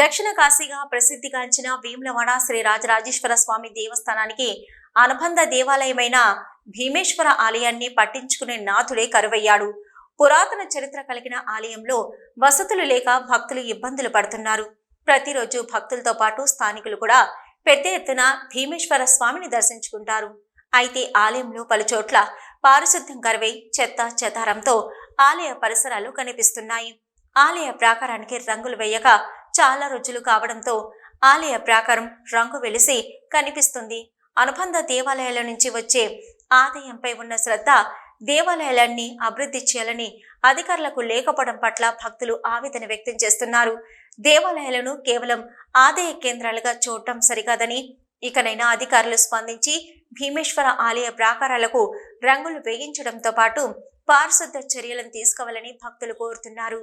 దక్షిణ కాశీగా ప్రసిద్ధిగాంచిన భీములవాడ శ్రీ రాజరాజేశ్వర స్వామి దేవస్థానానికి అనుబంధ దేవాలయమైన భీమేశ్వర ఆలయాన్ని పట్టించుకునే నాథుడే కరువయ్యాడు. పురాతన చరిత్ర కలిగిన ఆలయంలో వసతులు లేక భక్తులు ఇబ్బందులు పడుతున్నారు. ప్రతిరోజు భక్తులతో పాటు స్థానికులు కూడా పెద్ద ఎత్తున భీమేశ్వర స్వామిని దర్శించుకుంటారు. అయితే ఆలయంలో పలుచోట్ల పారిశుద్ధ్యం కరువై చెత్త చెదారంతో ఆలయ పరిసరాలు కనిపిస్తున్నాయి. ఆలయ ప్రాకారానికి రంగులు వేయక చాలా రోజులు కావడంతో ఆలయ ప్రాకారం రంగు వెలిసి కనిపిస్తుంది. అనుబంధ దేవాలయాల నుంచి వచ్చే ఆదాయంపై ఉన్న శ్రద్ధ దేవాలయాలన్నీ అభివృద్ధి చేయాలని అధికారులకు లేకపోవడం పట్ల భక్తులు ఆవేదన వ్యక్తం చేస్తున్నారు. దేవాలయాలను కేవలం ఆదాయ కేంద్రాలుగా చూడటం సరికాదని ఇకనైనా అధికారులు స్పందించి భీమేశ్వర ఆలయ ప్రాకారాలకు రంగులు వేయించడంతో పాటు పారిశుద్ధ చర్యలను తీసుకోవాలని భక్తులు కోరుతున్నారు.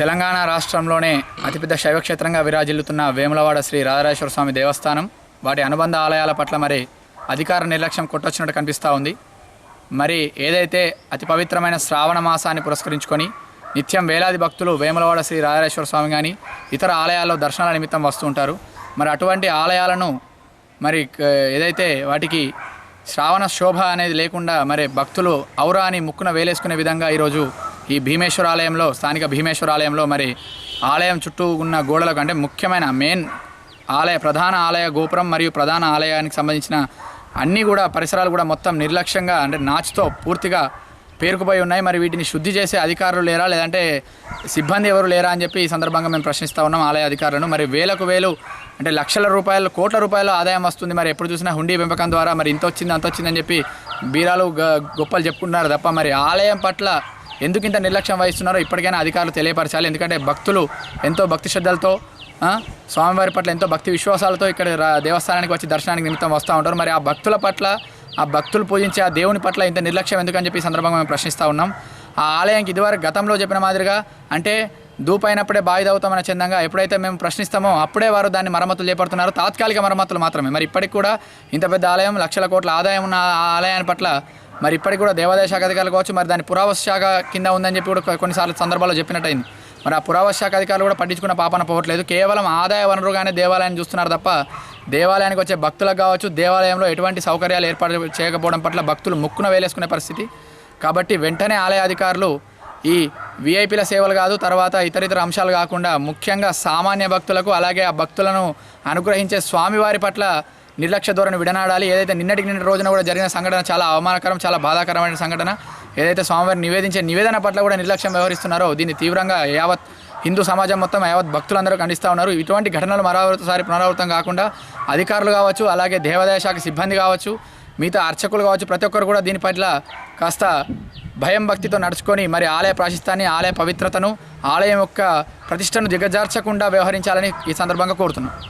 తెలంగాణ రాష్ట్రంలోనే అతిపెద్ద శైవక్షేత్రంగా విరాజిల్లుతున్న వేములవాడ శ్రీ రాజరాజేశ్వర స్వామి దేవస్థానం వాటి అనుబంధ ఆలయాల పట్ల మరి అధికార నిర్లక్ష్యం కొట్టొచ్చినట్టు కనిపిస్తూ ఉంది. మరి ఏదైతే అతి పవిత్రమైన శ్రావణ మాసాన్ని పురస్కరించుకొని నిత్యం వేలాది భక్తులు వేములవాడ శ్రీ రాజరాజేశ్వర స్వామి కానీ ఇతర ఆలయాల్లో దర్శనాల నిమిత్తం వస్తూ ఉంటారు. మరి అటువంటి ఆలయాలను మరి ఏదైతే వాటికి శ్రావణ శోభ అనేది లేకుండా మరి భక్తులు ఔరా అని ముక్కున వేలేసుకునే విధంగా ఈరోజు ఈ భీమేశ్వర ఆలయంలో స్థానిక భీమేశ్వర ఆలయంలో మరి ఆలయం చుట్టూ ఉన్న గోడలకు అంటే ముఖ్యమైన మెయిన్ ఆలయ ప్రధాన ఆలయ గోపురం మరియు ప్రధాన ఆలయానికి సంబంధించిన అన్నీ కూడా పరిసరాలు కూడా మొత్తం నిర్లక్ష్యంగా అంటే నాచుతో పూర్తిగా పేరుకుపోయి ఉన్నాయి. మరి వీటిని శుద్ధి చేసే అధికారులు లేరా? లేదంటే సిబ్బంది ఎవరు లేరా అని చెప్పి ఈ సందర్భంగా మేము ప్రశ్నిస్తూ ఉన్నాం ఆలయ అధికారులను. మరి వేలకు వేలు అంటే లక్షల రూపాయలు కోట్ల రూపాయల ఆదాయం వస్తుంది. మరి ఎప్పుడు చూసినా హుండీ పెంపకం ద్వారా మరి ఇంత వచ్చింది అంత వచ్చిందని చెప్పి బీరాలు గ- గొప్పలు చెప్పుకుంటున్నారు తప్ప మరి ఆలయం పట్ల ఎందుకు ఇంత నిర్లక్ష్యం వహిస్తున్నారో ఇప్పటికైనా అధికారులు తెలియపరచాలి. ఎందుకంటే భక్తులు ఎంతో భక్తి శ్రద్ధలతో స్వామివారి పట్ల ఎంతో భక్తి విశ్వాసాలతో ఇక్కడ దేవస్థానానికి వచ్చి దర్శనానికి నిమిత్తం వస్తూ ఉంటారు. మరి ఆ భక్తుల పట్ల ఆ భక్తులు పూజించే ఆ దేవుని పట్ల ఇంత నిర్లక్ష్యం ఎందుకని చెప్పి సందర్భంగా మేము ప్రశ్నిస్తూ ఉన్నాం. ఆ ఆలయానికి ఇదివరకు గతంలో చెప్పిన మాదిరిగా అంటే దూపైనప్పుడే బావి చందంగా ఎప్పుడైతే మేము ప్రశ్నిస్తామో అప్పుడే వారు దాన్ని మరమ్మతులు చేపడుతున్నారు. తాత్కాలిక మరమ్మతులు మాత్రమే. మరి ఇప్పటికి కూడా ఇంత పెద్ద ఆలయం లక్షల కోట్ల ఆదాయం ఉన్న ఆ ఆలయాన్ని పట్ల మరి ఇప్పటికి కూడా దేవాదాయ శాఖ అధికారులు కావచ్చు మరి దాని పురావస్తు శాఖ కింద ఉందని చెప్పి కూడా కొన్నిసార్లు సందర్భాల్లో చెప్పినట్టయింది. మరి ఆ పురావస్తు శాఖ అధికారులు కూడా పట్టించుకున్న పాపన పోవట్లేదు. కేవలం ఆదాయ వనరుగానే దేవాలయాన్ని చూస్తున్నారు తప్ప దేవాలయానికి వచ్చే భక్తులకు కావచ్చు దేవాలయంలో ఎటువంటి సౌకర్యాలు ఏర్పాటు చేయకపోవడం పట్ల భక్తులు ముక్కున వేలేసుకునే పరిస్థితి. కాబట్టి వెంటనే ఆలయ అధికారులు ఈ విఐపీల సేవలు కాదు తర్వాత ఇతరితర అంశాలు కాకుండా ముఖ్యంగా సామాన్య భక్తులకు అలాగే ఆ భక్తులను అనుగ్రహించే స్వామివారి పట్ల నిర్లక్ష్య ధోరణి విడనాడాలి. ఏదైతే నిన్నటికి నిన్నటి రోజున కూడా జరిగిన సంఘటన చాలా అవమానకరం చాలా బాధాకరమైన సంఘటన ఏదైతే స్వామివారి నివేదించే నివేదన పట్ల కూడా నిర్లక్ష్యం వ్యవహరిస్తున్నారో దీన్ని తీవ్రంగా యావత్ హిందూ సమాజం మొత్తం యావత్ భక్తులందరూ ఖండిస్తూ ఉన్నారు. ఇటువంటి ఘటనలు మరోసారి పునరావృతం కాకుండా అధికారులు కావచ్చు అలాగే దేవాదాయ శాఖ సిబ్బంది కావచ్చు మిగతా అర్చకులు కావచ్చు ప్రతి ఒక్కరు కూడా దీని పట్ల కాస్త భయం భక్తితో నడుచుకొని మరి ఆలయ ప్రాశిస్తాన్ని ఆలయ పవిత్రతను ఆలయం యొక్క ప్రతిష్టను దిగజార్చకుండా వ్యవహరించాలని ఈ సందర్భంగా కోరుతున్నాం.